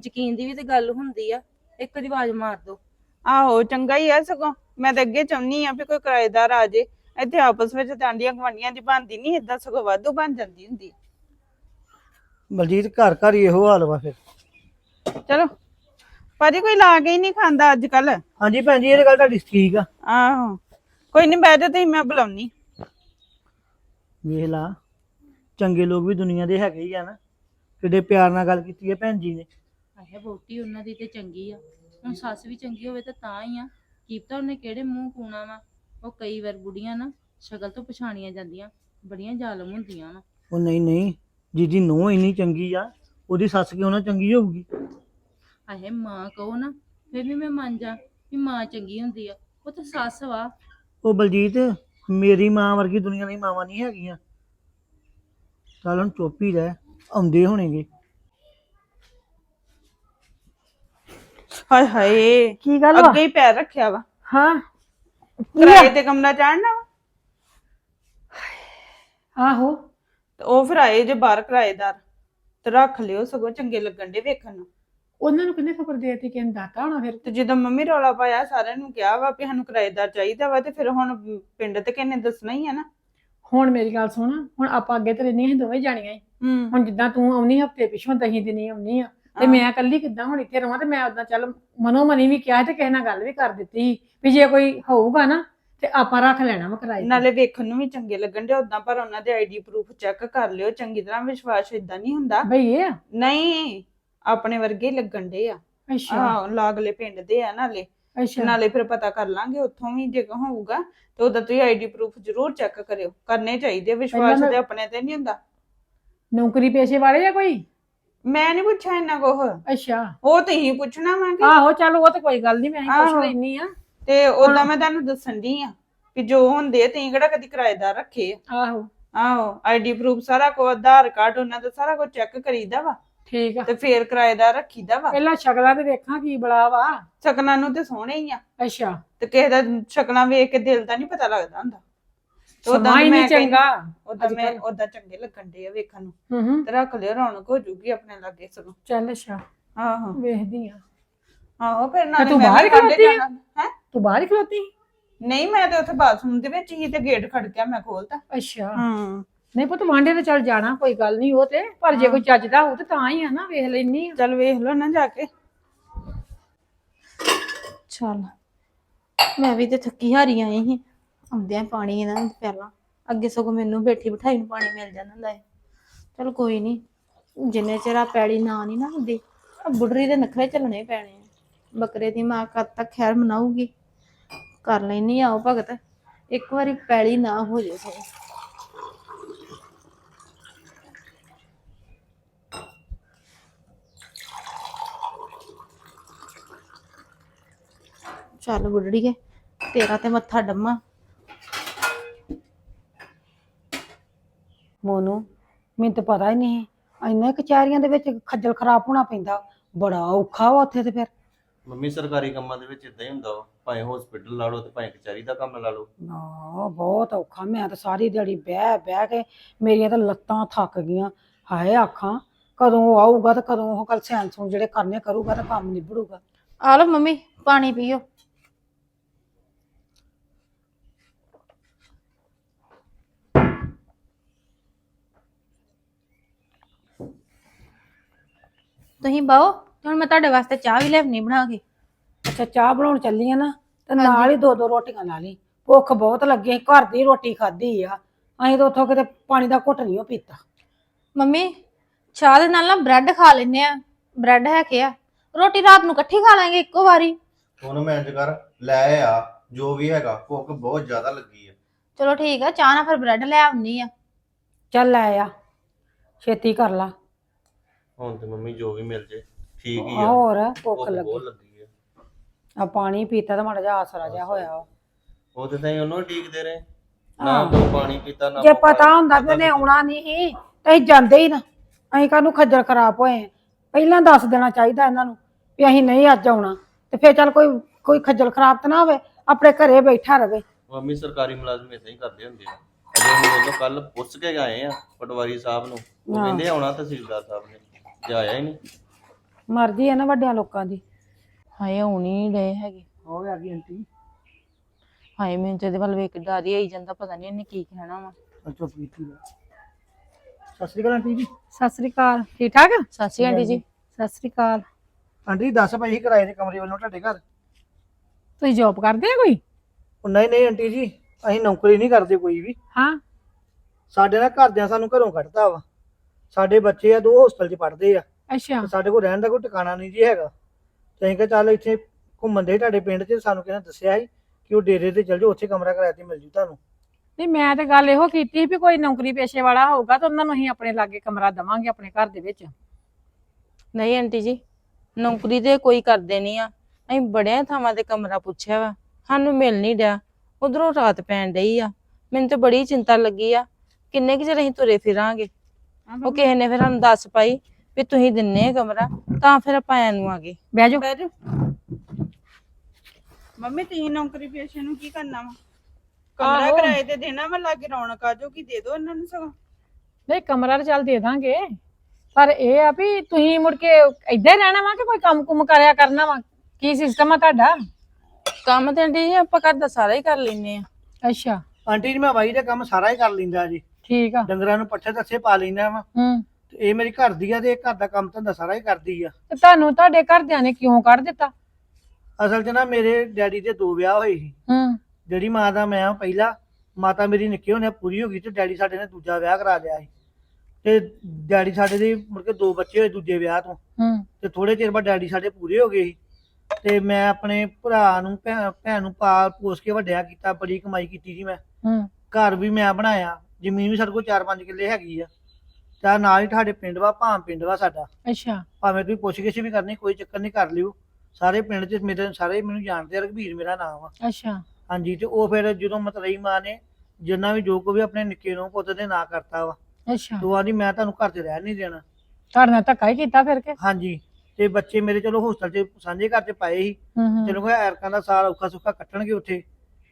ਯਕੀਨ ਦੀ ਵੀ ਤੇ ਗੱਲ ਹੁੰਦੀ ਆ। ਇੱਕ ਦੀ ਆਵਾਜ਼ ਮਾਰ ਦਿਓ। ਆਹੋ ਚੰਗਾ ਹੀ ਆ ਸਗੋਂ। ਮੈਂ ਤਾਂ ਅੱਗੇ ਚਾਹੁੰਨੀ ਆ ਵੀ ਕੋਈ ਕਿਰਾਏਦਾਰ ਆ ਜੇ। ਇੱਥੇ ਆਪਸ ਵਿੱਚ ਟਾਂਡੀਆਂ ਗਵਾਂਡੀਆਂ ਦੀ ਬਣਦੀ ਨਹੀਂ ਏਦਾਂ ਸਗੋਂ ਵਾਧੂ ਬਣ ਜਾਂਦੀ ਹੁੰਦੀ। ਬਲਜੀਤ ਘਰ ਘਰ ਹੀ ਇਹੋ ਹਾਲ ਵਾ ਫਿਰ। ਚਲੋ ਭਾਜੀ ਕੋਈ ਲਾ ਕੇ ਹੀ ਨਹੀਂ ਖਾਂਦਾ ਅੱਜ ਕੱਲ ਹਾਂਜੀ ਭੈਣ ਜੀ ਇਹ ਤਾਂ ਗੱਲ ਤੁਹਾਡੀ ਠੀਕ ਆ। ਆਹੋ ਕੋਈ ਨਹੀਂ ਬਹਿ ਜਾ ਤੁਸੀਂ ਮੈਂ ਬੁਲਾਉਣੀ ਵੇਖ ਲਾ ਚੰਗੇ ਲੋਕ ਵੀ ਦੁਨੀਆ ਦੇ ਹੈਗੇ ਹੀ ਆ ਨਾ। ਕਿੱਡੇ ਪਿਆਰ ਨਾਲ ਗੱਲ ਕੀਤੀ ਹੈ ਭੈਣ ਜੀ ਨੇ। ਆਹੇ ਵੋਟੀ ਉਹਨਾਂ ਦੀ ਤੇ ਚੰਗੀ ਆ। ਹੁਣ ਸੱਸ ਵੀ ਚੰਗੀ ਹੋਵੇ ਤਾਂ ਤਾਂ ਹੀ ਆ। ਕੀ ਪਤਾ ਉਹਨੇ ਕਿਹੜੇ ਮੂੰਹ ਕੂਣਾ ਵਾ? ਉਹ ਕਈ ਵਾਰ ਬੁੜੀਆਂ ਨਾ ਸ਼ਕਲ ਤੋਂ ਪਛਾਣੀਆਂ ਜਾਂਦੀਆਂ ਬੜੀਆਂ ਜ਼ਾਲਮ ਹੁੰਦੀਆਂ ਵਾ ਉਹ ਨਹੀਂ ਨਹੀਂ ਜਿਹਦੀ ਨੂੰਹ ਇੰਨੀ ਚੰਗੀ ਆ ਉਹਦੀ ਸੱਸ ਕਿਉਂ ਨਾ ਚੰਗੀ ਹੋਊਗੀ? ਆਹੇ ਮਾਂ ਕਹੋ ਨਾ ਫਿਰ ਵੀ ਮੈਂ ਮੰਨ ਜਾ ਵੀ ਮਾਂ ਚੰਗੀ ਹੁੰਦੀ ਆ ਉਹ ਤਾਂ ਸੱਸ ਵਾ। ਉਹ ਬਲਜੀਤ ਮੇਰੀ ਮਾਂ ਵਰਗੀ ਦੁਨੀਆ ਦੀ ਮਾਵਾਂ ਨਹੀਂ ਹੈਗੀਆਂ। ਚੱਲ ਹੁਣ ਚੁੱਪ ਹੀ ਰਹਿ ਆਉਂਦੇ ਹੋਣਗੇ। ਹਾਏ ਹਾਏ। ਕੀ ਗੱਲ ਵਾ ਅੱਗੇ ਹੀ ਪੈਰ ਰੱਖਿਆ ਵਾ। ਹਾਂ। ਕਿਰਾਏ ਤੇ ਕਮਰਾ ਚਾੜਨਾ ਵਾ। ਆਹੋ। ਤੇ ਉਹ ਫਿਰ ਆਏ ਜੇ ਬਾਹਰ ਕਿਰਾਏਦਾਰ। ਤੇ ਰੱਖ ਲਿਓ ਸਗੋਂ ਚੰਗੇ ਲੱਗਣ ਦੇ ਵੇਖਣ ਨੂੰ। ਉਹਨਾਂ ਨੂੰ ਕਿੰਨੇ ਖਬਰ ਦੇਤੀ ਕਿ ਦਾਤਾ ਹੋਣਾ ਫਿਰ? ਤੇ ਜਦੋਂ ਮੰਮੀ ਰੌਲਾ ਪਾਇਆ ਸਾਰਿਆਂ ਨੂੰ ਕਿਹਾ ਵਾ ਵੀ ਸਾਨੂੰ ਕਿਰਾਏਦਾਰ ਚਾਹੀਦਾ ਵਾ ਤੇ ਫਿਰ ਹੁਣ ਪਿੰਡ ਤੇ ਕਿਹਨੇ ਦੱਸਣਾ ਹੀ ਆ ਨਾ। ਹੁਣ ਮੇਰੀ ਗੱਲ ਸੁਣ ਹੁਣ ਆਪਾਂ ਅੱਗੇ ਤੇ ਸੀ ਦੋਵੇਂ ਜਾਣੀਆਂ। ਹੂੰ। ਹੁਣ ਜਿੱਦਾਂ ਤੂੰ ਆਉਣੀ ਹਫ਼ਤੇ ਪਿਛੋਂ ਦਹੀਂ ਦਿਨੀ ਆਉਣੀ ਆ। ਤੇ ਹਾਂ। ਮੈਂ ਇਕੱਲੀ ਕਿੱਦਾਂ ਹੁਣ ਇੱਥੇ ਰਵਾਂ ਤੇ ਮੈਂ ਉਦਾਂ ਚੱਲ ਮਨੋ ਮਨੀ ਵੀ ਕਿਹਾ ਤੇ ਕਿਸੇ ਨਾਲ ਗੱਲ ਵੀ ਕਰ ਦਿੱਤੀ ਵੀ ਜੇ ਕੋਈ ਹੋਊਗਾ ਨਾ ਤੇ ਆਪਾਂ ਰੱਖ ਲੈਣਾ ਵਾ ਕਿਰਾਏ ਤੇ। ਨਾਲੇ ਵੇਖਣ ਨੂੰ ਵੀ ਚੰਗੇ ਲੱਗਣ ਦੇ ਉਦਾਂ ਪਰ ਉਹਨਾਂ ਦੇ ਆਈਡੀ ਪ੍ਰੂਫ ਚੈੱਕ ਕਰ ਲਿਓ ਚੰਗੀ ਤਰ੍ਹਾਂ ਵਿਸ਼ਵਾਸ ਇਦਾਂ ਨਹੀਂ ਹੁੰਦਾ। ਬਈ ਇਹ ਆ? ਨਹੀਂ ਆਪਣੇ ਵਰਗੇ ਹੀ ਲੱਗਣ ਦੇ ਆ। ਅੱਛਾ। ਆਹ ਲਾਗਲੇ ਪਿੰਡ ਦੇ ਆ ਨਾਲੇ। ਅੱਛਾ। ਨਾਲੇ ਫਿਰ ਪਤਾ ਕਰ ਲਾਂਗੇ ਉੱਥੋਂ ਵੀ ਜੇ ਹੋਊਗਾ ਤੇ ਉਹਦਾ ਤੁਸੀਂ ਆਈਡੀ ਪ੍ਰੂਫ ਜ਼ਰੂਰ ਚੈੱਕ ਕਰਿਓ। ਕਰਨੇ ਚਾਹੀਦੇ ਵਿਸ਼ਵਾਸ ਤੇ ਆਪਣੇ ਤੇ ਨਹੀਂ ਹੁੰਦਾ। ਨੌਕਰੀ ਪੇਸ਼ੇ ਵਾਲੇ ਜਾਂ ਕੋਈ? ਮੈਂ ਨਹੀਂ ਪੁੱਛਿਆ ਇੰਨਾ ਕੁਛ। ਅੱਛਾ। ਉਹ ਤੁਸੀਂ ਪੁੱਛਣਾ ਮੈਂ ਕਿ ਆਹੋ ਚੱਲ ਉਹ ਤਾਂ ਕੋਈ ਗੱਲ ਨਹੀਂ ਮੈਂ ਹੀ ਪੁੱਛ। ਲੈਣੀ ਆ। ਤੇ ਉਦਾਂ ਮੈਂ ਤੁਹਾਨੂੰ ਦੱਸਣ ਦੀ ਆ ਕਿ ਜੋ ਹੁੰਦੇ ਆ ਤੁਸੀਂ ਕਿਹੜਾ ਕਦੀ ਕਿਰਾਏਦਾਰ ਰੱਖੇ ਆ। ਆਹੋ। ਆਹੋ ਆਈਡੀ ਪ੍ਰੂਫ ਸਾਰਾ ਕੋ ਆਧਾਰ ਕਾਰਡ ਉਹਨਾਂ ਦਾ ਸਾਰਾ ਕੁਝ ਚੈੱਕ ਕਰੀਦਾ ਵਾ। ਠੀਕ ਆ। ਤੇ ਫੇਰ ਕਿਰਾਏਦਾਰ ਰੱਖੀਦਾ ਵਾ। ਪਹਿਲਾਂ ਸ਼ਕਲਾਂ ਤੇ ਵੇਖਾਂ ਕੀ ਬੜਾ ਵਾ। ਸ਼ਕਲਾਂ ਨੂੰ ਤੇ ਸੋਹਣੇ ਹੀ ਆ। ਅੱਛਾ। ਤੇ ਕਿਸੇ ਦਾ ਸ਼ਕਲਾਂ ਵੇਖ ਕੇ ਦਿਲ ਦਾ ਨਹੀਂ ਪਤਾ ਲੱਗਦਾ ਹੁੰਦਾ। ਤੇ ਸਮਾਂ ਹੀ ਮੈਂ ਨਹੀਂ ਚੰਗਾ। ਉਦਾਂ ਮੈਂ। ਉਦਾਂ ਚੰਗੇ ਲੱਗਣ ਦੇ ਆ ਵੇਖਣ ਨੂੰ। ਹੂੰ ਹੂੰ। ਤੇ ਰੱਖ ਲਿਓ ਰੌਣਕ ਹੋ ਜੂਗੀ ਆਪਣੇ ਲਾਗੇ ਸਗੋਂ। ਚੱਲ ਅੱਛਾ। ਆਹੋ ਵੇਖਦੀ ਆ। ਆਹੋ ਫਿਰ ਨਾਲੇ ਤੂੰ ਮੈਂ ਬਾਹਰ ਵੀ ਹੀ ਕਾਂਢੇ ਖਲੋਤੀ ਆ? ਜਾਣਾ। ਹੈ? ਤੂੰ ਬਾਹਰ ਹੀ ਖਲੋਤੀ ਨਹੀਂ ਮੈਂ ਤੇ ਉੱਥੇ ਬਾਥਰੂਮ ਦੇ ਵਿੱਚ ਹੀ ਤੇ ਗੇਟ ਖੜਕਿਆ ਮੈਂ ਖੋਲਤਾ। ਅੱਛਾ। ਹੂੰ। ਨਹੀਂ ਪੁੱਤ ਵਾਂਡੇ ਤੇ ਚੱਲ ਜਾਣਾ ਕੋਈ ਗੱਲ ਨਹੀਂ ਉਹ ਤੇ। ਪਰ ਜੇ ਕੋਈ ਚੱਜਦਾ ਹੋਊ ਤੇ ਤਾਂ ਹੀ ਆ ਨਾ ਵੇਖ ਲੈਣੀ ਚੱਲ ਵੇਖ ਲਓ ਨਾ ਜਾ ਕੇ। ਚੱਲ। ਮੈਂ ਵੀ ਤੇ ਥੱਕੀ ਹਾਰੀ ਆਈ ਸੀ। ਆਉਂਦਿਆਂ ਪਾਣੀ ਇਹਨਾਂ ਨੂੰ ਪਹਿਲਾਂ। ਅੱਗੇ ਸਗੋਂ ਮੈਨੂੰ ਬੈਠੀ ਬਿਠਾਈ ਨੂੰ ਪਾਣੀ ਮਿਲ ਜਾਂਦਾ ਹੁੰਦਾ ਹੈ ਚਲ ਕੋਈ ਨਹੀਂ ਜਿੰਨੇ ਚਿਰ ਆ ਪੈੜੀ ਨਾ ਨਹੀਂ ਨਾ ਹੁੰਦੀ ਆ ਬੁੱਢਰੀ ਦੇ ਨਖਰੇ ਚੱਲਣੇ ਪੈਣੇ ਆ। ਬੱਕਰੇ ਦੀ ਮਾਂ ਕਦ ਤੱਕ ਖੈਰ ਮਨਾਊਗੀ? ਕਰ ਲੈਣੀ ਆਓ ਭਗਤ, ਇੱਕ ਵਾਰੀ ਪੈੜੀ ਨਾ ਹੋ ਜੇ ਸਗੋਂ। ਚੱਲ ਬੁੱਢੜੀਏ, ਤੇਰਾ ਤੇ ਮੱਥਾ ਡੰਮਾ। ਮੋਨੂ ਮੈਨੂੰ ਤਾਂ ਪਤਾ ਹੀ ਨਹੀਂ ਇੰਨੇ ਕਚਹਿਰੀਆਂ ਦੇ ਵਿੱਚ ਖੱਜਲ ਖਰਾਬ ਹੋਣਾ ਪੈਂਦਾ। ਬੜਾ ਔਖਾ ਵਾ ਉੱਥੇ ਤੇ ਫਿਰ। ਮੰਮੀ ਸਰਕਾਰੀ ਕੰਮਾਂ ਦੇ ਵਿੱਚ ਇਦਾਂ ਹੀ ਹੁੰਦਾ ਵਾ। ਭਾਵੇਂ ਹਸਪੀਟਲ ਲਾ ਲਓ ਤੇ ਭਾਵੇਂ ਕਚਹਿਰੀ ਦਾ ਕੰਮ ਲਾ ਲਓ। ਨਾ ਬਹੁਤ ਔਖਾ। ਮੈਂ ਤਾਂ ਸਾਰੀ ਦਿਹਾੜੀ ਬਹਿ ਬਹਿ ਕੇ ਮੇਰੀਆਂ ਤਾਂ ਲੱਤਾਂ ਥੱਕ ਗਈਆਂ। ਹਾਏ ਆਖਾਂ ਕਦੋਂ ਉਹ ਆਊਗਾ ਤੇ ਕਦੋਂ ਉਹ ਕੱਲ ਸੈਨ ਸੂਨ ਜਿਹੜੇ ਕਰਨੇ ਕਰੂਗਾ ਤਾਂ ਕੰਮ ਨਿਬੜੂਗਾ। ਆ ਲਓ ਮੰਮੀ ਪਾਣੀ ਪੀਓ। ਤੁਸੀਂ ਬਾਓ ਹੁਣ ਮੈਂ ਤੁਹਾਡੇ ਵਾਸਤੇ ਚਾਹ ਵੀ ਲਿਆਉਣੀ ਬਣਾ ਕੇ। ਅੱਛਾ ਚਾਹ ਬਣਾਉਣ ਚੱਲੀ ਆ ਨਾ ਤੇ ਨਾਲ ਹੀ ਦੋ ਦੋ ਰੋਟੀਆਂ ਲਾ ਲਈ। ਭੁੱਖ ਬਹੁਤ ਲੱਗੀ ਸੀ, ਘਰ ਦੀ ਰੋਟੀ ਖਾਧੀ ਆ। ਅਸੀਂ ਤਾਂ ਉੱਥੋਂ ਕਿਤੇ ਪਾਣੀ ਦਾ ਘੁੱਟ ਨਹੀਂ ਉਹ ਪੀਤਾ। ਮੰਮੀ ਚਾਹ ਦੇ ਨਾਲ ਨਾ ਬ੍ਰੈਡ ਖਾ ਲੈਨੇ ਆ। ਬ੍ਰੈਡ ਹੈਗੇ ਆ। ਰੋਟੀ ਰਾਤ ਨੂੰ ਇਕੱਠੀ ਖਾ ਲਾਂਗੇ ਇੱਕੋ ਵਾਰੀ। ਹੁਣ ਮੈਂ ਇੰਜ ਕਰ ਲੈ ਆ ਜੋ ਵੀ ਹੈਗਾ ਭੁੱਖ ਬਹੁਤ ਜ਼ਿਆਦਾ ਲੱਗੀ ਆ। ਚਲੋ ਠੀਕ ਆ ਚਾਹ ਨਾਲ ਫਿਰ ਬ੍ਰੈਡ ਲੈ ਆਉਣੀ ਆ। ਚੱਲ ਲੈ ਆ ਛੇਤੀ ਕਰ ਲਾ। ਹੁਣ ਤੇ ਮੰਮੀ ਜੋ ਵੀ ਮਿਲ ਜੇ ਠੀਕ ਹੀ ਆ। ਹੋਰ ਭੁੱਖ ਲੱਗੀ ਬਹੁਤ ਲੱਗੀ। ਆ। ਆ ਪਾਣੀ ਪੀਤਾ ਤਾਂ ਮਾੜਾ ਜਿਹਾ ਆਸਰਾ ਜਿਹਾ ਹੋਇਆ ਵਾ। ਉਹ ਤੇ ਤਾਂ ਉਹਨੂੰ ਠੀਕਦੇ ਰਹੇ। ਨਾ ਹਾਂ। ਦੋ ਪਾਣੀ ਪੀਤਾ ਨਾ ਜੇ ਪਤਾ ਹੁੰਦਾ ਪਤਾ ਉਹਨੇ। ਆਉਣਾ ਨਹੀਂ ਸੀ ਤੇ ਅਸੀਂ ਜਾਂਦੇ ਹੀ ਨਾ। ਅਸੀਂ ਕਾਹਨੂੰ ਖੱਜਲ ਖਰਾਬ ਹੋਏ ਆਂ। ਪਹਿਲਾਂ ਦੱਸ ਦੇਣਾ ਚਾਹੀਦਾ ਇਹਨਾਂ ਨੂੰ ਵੀ ਅਸੀਂ ਨਹੀਂ ਅੱਜ ਆਉਣਾ। ਤੇ ਫੇਰ ਚੱਲ ਕੋਈ ਕੋਈ ਖੱਜਲ ਖਰਾਬ ਤਾਂ ਨਾ ਹੋਵੇ ਆਪਣੇ ਘਰੇ ਬੈਠਾ ਰਵੇ। ਮੰਮੀ ਸਰਕਾਰੀ ਮੁਲਾਜ਼ਮ ਇਦਾਂ ਹੀ ਕਰਦੇ ਹੁੰਦੇ ਆ। ਅਜੇ ਹੁਣ ਕੱਲ ਪੁੱਛ ਕੇ ਗਏ ਆ ਪਟਵਾਰੀ ਸਾਹਿਬ ਨੂੰ। ਉਹ। ਕਹਿੰਦੇ ਆਉਣਾ ਤਹਿਸੀਲਦਾਰ ਸਾਹਿਬ ਨੇ। ਜੇ ਆਇਆ ਹੀ ਨਹੀਂ। ਮਰਜ਼ੀ ਹੈ ਨਾ ਵੱਡਿਆਂ ਲੋਕਾਂ ਦੀ। ਹਾਏ ਆਉਣੀ ਰਹੇ ਹੈਗੇ। ਹੋ ਗਿਆ ਗਈ ਆਂਟੀ? ਹਾਏ ਮੈਨੂੰ ਤੇ ਇਹਦੇ ਵੱਲ ਵੇਖ ਕੇ ਡਰ ਹੀ ਆਈ ਜਾਂਦਾ ਪਤਾ ਨਹੀਂ ਇਹਨੇ ਕੀ ਕਹਿਣਾ ਵਾ। ਚੁੱਪ ਕੀਤੀ ਲੈ। ਸਤਿ ਸ਼੍ਰੀ ਅਕਾਲ ਆਂਟੀ ਜੀ। ਸਤਿ ਸ੍ਰੀ ਅਕਾਲ। ਠੀਕ ਠਾਕ? ਸਤਿ ਸ਼੍ਰੀ ਜੀ। ਸਤਿ ਸ੍ਰੀ ਅਕਾਲ। ਆਂਟੀ ਦੱਸ ਭਾਈ ਕਿਰਾਏ ਦੇ ਕਮਰੇ ਵੱਲੋਂ ਤੁਹਾਡੇ ਘਰ? ਤੁਸੀਂ ਜੌਬ ਕਰਦੇ ਆ ਕੋਈ? ਉਹ ਨਹੀਂ ਨਹੀਂ ਆਂਟੀ ਜੀ ਅਸੀਂ ਨੌਕਰੀ ਨਹੀਂ ਕਰਦੇ ਕੋਈ ਵੀ। ਹਾਂ। ਸਾਡੇ ਨਾਲ ਘਰਦਿਆਂ ਸਾਨੂੰ ਘਰੋਂ ਕੱਢਤਾ ਵਾ। ਸਾਡੇ ਬੱਚੇ ਆ ਦੋ ਹੋਸਟਲ 'ਚ ਪੜ੍ਹਦੇ ਆ। ਅੱਛਾ। ਤੇ ਸਾਡੇ ਕੋਲ ਰਹਿਣ ਦਾ ਕੋਈ ਟਿਕਾਣਾ ਨਹੀਂ ਜੀ ਹੈਗਾ। ਤੇ ਅਸੀਂ ਕਿਹਾ ਚੱਲ ਇੱਥੇ ਘੁੰਮਣ ਦੇ ਤੁਹਾਡੇ ਪਿੰਡ 'ਚ ਸਾਨੂੰ ਕਿਹਨਾਂ ਦੱਸਿਆ ਸੀ ਕਿ ਉਹ ਡੇਰੇ ਤੇ ਚੱਲ ਜਾਓ ਉੱਥੇ ਕਮਰਾ ਕਿਰਾਏ ਤੇ ਮਿਲ ਜੂ ਤੁਹਾਨੂੰ। ਨਹੀਂ ਮੈਂ ਤੇ ਗੱਲ ਇਹੋ ਕੀਤੀ ਸੀ ਵੀ ਕੋਈ ਨੌਕਰੀ ਪੇਸ਼ੇ ਵਾਲਾ ਹੋਊਗਾ ਤਾਂ ਉਹਨਾਂ ਨੂੰ ਅਸੀਂ ਆਪਣੇ ਲਾਗੇ ਕਮਰਾ ਦਵਾਂਗੇ ਆਪਣੇ ਘਰ ਦੇ ਵਿੱਚ। ਨਹੀਂ ਆਂਟੀ ਜੀ ਨੌਕਰੀ ਤੇ ਕੋਈ ਕਰਦੇ ਨਹੀਂ ਆ। ਅਸੀਂ ਬੜਿਆਂ ਥਾਵਾਂ ਤੇ ਕਮਰਾ ਪੁੱਛਿਆ ਵਾ ਸਾਨੂੰ ਮਿਲ ਨਹੀਂ ਡਿਆ ਉਧਰੋਂ ਰਾਤ ਪੈਣ ਡਈ ਆ। ਮੈਨੂੰ ਤੇ ਬੜੀ ਚਿੰਤਾ ਲੱਗੀ ਆ। ਕਿੰਨੇ ਕੁ ਚਿਰ ਅਸੀਂ ਤੁਰੇ ਫਿਰਾਂਗੇ? ਉਹ ਕਿਸੇ ਨੇ ਫਿਰ ਸਾਨੂੰ ਦੱਸ ਪਾਈ ਵੀ ਤੁਸੀਂ ਦਿੰਨੇ ਆ ਕਮਰਾ ਤਾਂ ਫਿਰ ਆਪਾਂ ਐ ਨੂੰ ਆ ਗਏ। ਬਹਿ ਜਾਓ। ਬੈਠ ਮੰਮੀ ਤੁਸੀਂ ਨੌਕਰੀ ਪੇਸ਼ੇ ਨੂੰ ਕੀ ਕਰਨਾ ਵਾ? ਕਮਰਾ ਆਹੋ। ਕਿਰਾਏ ਤੇ ਦੇਣਾ ਵਾ ਲਾਗੇ ਰੌਣਕ ਆ ਜਾਊਗੀ ਦੇ ਦਿਓ ਇਹਨਾਂ ਨੂੰ ਸਗੋਂ। ਨਹੀਂ ਕਮਰਾ ਤਾਂ ਚੱਲ ਦੇ ਦਾਂਗੇ। ਪਰ ਇਹ ਆ ਵੀ ਤੁਸੀਂ ਮੁੜ ਕੇ ਏਦਾਂ ਹੀ ਰਹਿਣਾ ਵਾ ਕਿ ਕੋਈ ਕੰਮ ਕੁਮ ਕਰਿਆ ਕਰਨਾ ਵਾ? ਕੀ ਸਿਸਟਮ ਆ ਤੁਹਾਡਾ? ਕੰਮ ਤੇ ਆਂਟੀ ਜੀ ਆਪਾਂ ਘਰ ਦਾ ਸਾਰਾ ਹੀ ਕਰ ਲੈਨੇ ਆ। ਅੱਛਾ। ਆਂਟੀ ਜੀ ਮੈਂ ਵਾਈ ਦਾ ਕੰਮ ਸਾਰਾ ਹੀ ਕਰ ਲੈਂਦਾ ਜੀ। ਠੀਕ ਆ। ਡੰਗਰਾਂ ਨੂੰ ਪੱਠੇ ਦੱਸੇ ਪਾ ਲੈਂਦਾ ਵਾ। ਹੂੰ। ਤੇ ਇਹ ਮੇਰੀ ਘਰ ਦੀ ਆ ਤੇ ਇਹ ਘਰ ਦਾ ਕੰਮ ਧੰਦਾ ਸਾਰਾ ਹੀ ਕਰਦੀ ਆ। ਤੇ ਤੁਹਾਨੂੰ ਤੁਹਾਡੇ ਘਰਦਿਆਂ ਨੇ ਕਿਉਂ ਕੱਢ ਦਿੱਤਾ? ਅਸਲ 'ਚ ਨਾ ਮੇਰੇ ਡੈਡੀ ਦੇ ਦੋ ਵਿਆਹ ਹੋਏ ਸੀ। ਹੂੰ। ਜਿਹੜੀ ਮਾਂ ਦਾ ਮੈਂ ਹਾਂ ਪਹਿਲਾ ਮਾਤਾ ਮੇਰੀ ਨਿੱਕੀ ਹੋਣੇ ਪੂਰੀ ਹੋ ਗਈ ਤੇ ਡੈਡੀ ਸਾਡੇ ਨੇ ਦੂਜਾ ਵਿਆਹ ਕਰਾ ਲਿਆ ਸੀ। ਤੇ ਡੈਡੀ ਸਾਡੇ ਦੇ ਮੁੜ ਕੇ ਦੋ ਬੱਚੇ ਹੋਏ ਦੂਜੇ ਵਿਆਹ ਤੋਂ। ਹੂੰ। ਤੇ ਥੋੜੇ ਚਿਰ ਬਾਅਦ ਡੈਡੀ ਸਾਡੇ ਪੂਰੇ ਹੋ ਗਏ ਸੀ। ਤੇ ਮੈਂ ਆਪਣੇ ਭਰਾ ਨੂੰ ਭੈਣ ਭੈਣ ਨੂੰ ਪਾਲ ਪੋਸ ਕੇ ਵੱਡਿਆ ਕੀਤਾ ਬੜੀ ਕਮਾਈ ਕੀਤੀ ਸੀ ਮੈਂ। ਹੂੰ। ਘਰ ਵੀ ਮੈਂ ਬਣਾਇਆ। ਜ਼ਮੀਨ ਵੀ ਸਾਡੇ ਕੋਲ 4-5 ਕਿੱਲੇ ਹੈਗੀ ਆ। ਤਾਂ ਨਾਲ ਹੀ ਤੁਹਾਡੇ ਪਿੰਡ ਵਾ ਭਾਂ ਪਿੰਡ ਵਾ ਸਾਡਾ। ਅੱਛਾ। ਭਾਵੇਂ ਤੁਸੀਂ ਪੁੱਛ ਗਿੱਛ ਵੀ ਕਰਨੀ ਕੋਈ ਚੱਕਰ ਨਹੀਂ ਕਰ ਲਿਓ। ਸਾਰੇ ਪਿੰਡ 'ਚ ਮੇਰੇ ਸਾਰੇ ਮੈਨੂੰ ਜਾਣਦੇ ਆ ਰਘਬੀਰ ਮੇਰਾ ਨਾਮ ਆ। ਅੱਛਾ। ਹਾਂਜੀ ਤੇ ਉਹ ਫਿਰ ਜਦੋਂ ਮਤਰਈ ਮਾਂ ਨੇ ਜਿੰਨਾ ਵੀ ਜੋ ਕੋ ਵੀ ਆਪਣੇ ਨਿੱਕੇ ਨੂੰ ਪੁੱਤ ਦੇ ਨਾਂ ਕਰਤਾ ਵਾ। ਅੱਛਾ। ਤੋ ਆਦੀ ਮੈਂ ਤੁਹਾਨੂੰ ਘਰ 'ਚ ਰਹਿਣ ਨਹੀਂ ਦੇਣਾ। ਤੁਹਾਡੇ ਨਾਲ ਧੱਕਾ ਹੀ ਕੀਤਾ ਫਿਰ ਕੇ? ਹਾਂਜੀ ਤੇ ਬੱਚੇ ਮੇਰੇ ਚਲੋ ਹੋਸਟਲ 'ਚ ਸਾਂਝੇ ਘਰ 'ਚ ਪਾਏ ਸੀ। ਹੂੰ ਹੂੰ। ਚਲੋ ਕੋਈ ਐਰਕਾਂ ਦਾ ਸਾਲ ਔਖਾ ਸੁੱਖਾ ਕੱਟਣਗੇ ਉੱਥੇ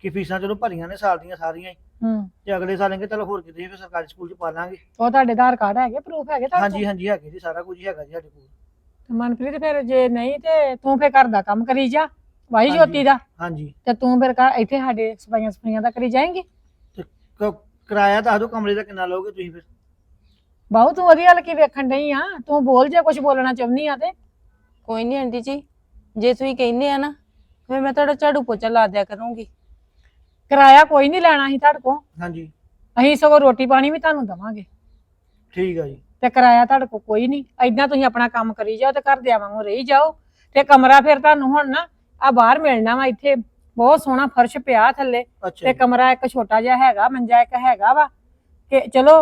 ਕਿ ਫੀਸਾਂ ਚਲੋ ਭਰੀਆਂ ਨੇ ਸਾਲ ਦੀਆਂ ਸਾਰੀਆਂ ਹੀ। ਹੂੰ। ਤੇ ਅਗਲੇ ਸਾਲ ਕਹਿੰਗੇ ਚਲੋ ਹੋਰ ਕਿਤੇ ਫਿਰ ਸਰਕਾਰੀ ਸਕੂਲ 'ਚ ਪਾ ਲਾਂਗੇ। ਉਹ ਤੁਹਾਡੇ ਆਧਾਰ ਕਾਰਡ ਹੈਗੇ ਪ੍ਰੂਫ ਹੈਗੇ ਤੁਹਾਡੇ ਹਾਂਜੀ ਹਾਂਜੀ ਹੈਗੇ ਜੀ ਸਾਰਾ ਕੁਝ ਹੈਗਾ ਜੀ ਸਾਡੇ ਕੋਲ। ਕੋਲ? ਮਨਪ੍ਰੀਤ ਫਿਰ ਜੇ ਨਹੀਂ ਤੇ ਤੂੰ ਫੇਰ ਘਰ ਦਾ ਕੰਮ ਕਰੀ ਜਾ ਵਾਈ ਹਾਂਜੀ। ਜੋਤੀ ਦਾ। ਹਾਂਜੀ। ਤੇ ਤੂੰ ਫਿਰ ਘਰ ਇੱਥੇ ਸਾਡੇ ਸਫਾਈਆਂ ਸਫਾਈਆਂ ਦਾ ਕਰੀ ਜਾਏਂਗੀ? ਤੇ ਕ- ਕਿਰਾਇਆ ਦੱਸ ਦਿਓ ਕਮਰੇ ਦਾ ਕਿੰਨਾ ਲਓਗੇ ਤੁਸੀਂ ਫਿਰ? ਬਹੁਤ ਤੂੰ ਉਹਦੀ ਹਲ ਕੀ ਵੇਖਣ ਡਈ ਆ? ਤੂੰ ਬੋਲ ਜੇ ਕੁਝ ਬੋਲਣਾ ਚਾਹੁੰਦੀ ਆ ਤੇ। ਕੋਈ ਨਹੀਂ ਆਂਟੀ ਜੀ ਜੇ ਤੁਸੀਂ ਕਹਿੰਦੇ ਆ ਨਾ ਫਿਰ ਮੈਂ ਤੁਹਾਡਾ ਝਾੜੂ ਪੋਚਾ ਲਾ ਦਿਆ ਕਰੂੰਗੀ। ਕਿਰਾਇਆ ਕੋਈ ਨਹੀਂ ਲੈਣਾ ਸੀ ਤੁਹਾਡੇ ਕੋਲ। ਹਾਂਜੀ। ਅਸੀਂ ਸਗੋਂ ਰੋਟੀ ਪਾਣੀ ਵੀ ਤੁਹਾਨੂੰ ਦਵਾਂਗੇ। ਠੀਕ ਆ ਜੀ। ਤੇ ਕਿਰਾਇਆ ਤੁਹਾਡੇ ਕੋਲ ਕੋਈ ਨਹੀਂ। ਐਦਾਂ ਤੁਸੀਂ ਆਪਣਾ ਕੰਮ ਕਰੀ ਜਾਓ ਤੇ ਘਰ ਦੇ ਵਾਂਗੂ ਰਹੀ ਜਾਓ। ਤੇ ਕਮਰਾ ਫਿਰ ਤੁਹਾਨੂੰ ਹੁਣ ਨਾ ਆ ਬਾਹਰ ਮਿਲਣਾ ਵਾ ਇੱਥੇ। ਬਹੁਤ ਸੋਹਣਾ ਫਰਸ਼ ਪਿਆ ਥੱਲੇ। ਅੱਛਾ ਤੇ ਜੀ। ਕਮਰਾ ਇੱਕ ਛੋਟਾ ਜਿਹਾ ਹੈਗਾ ਮੰਜਾ ਇੱਕ ਹੈਗਾ ਵਾ। ਕਿ ਚਲੋ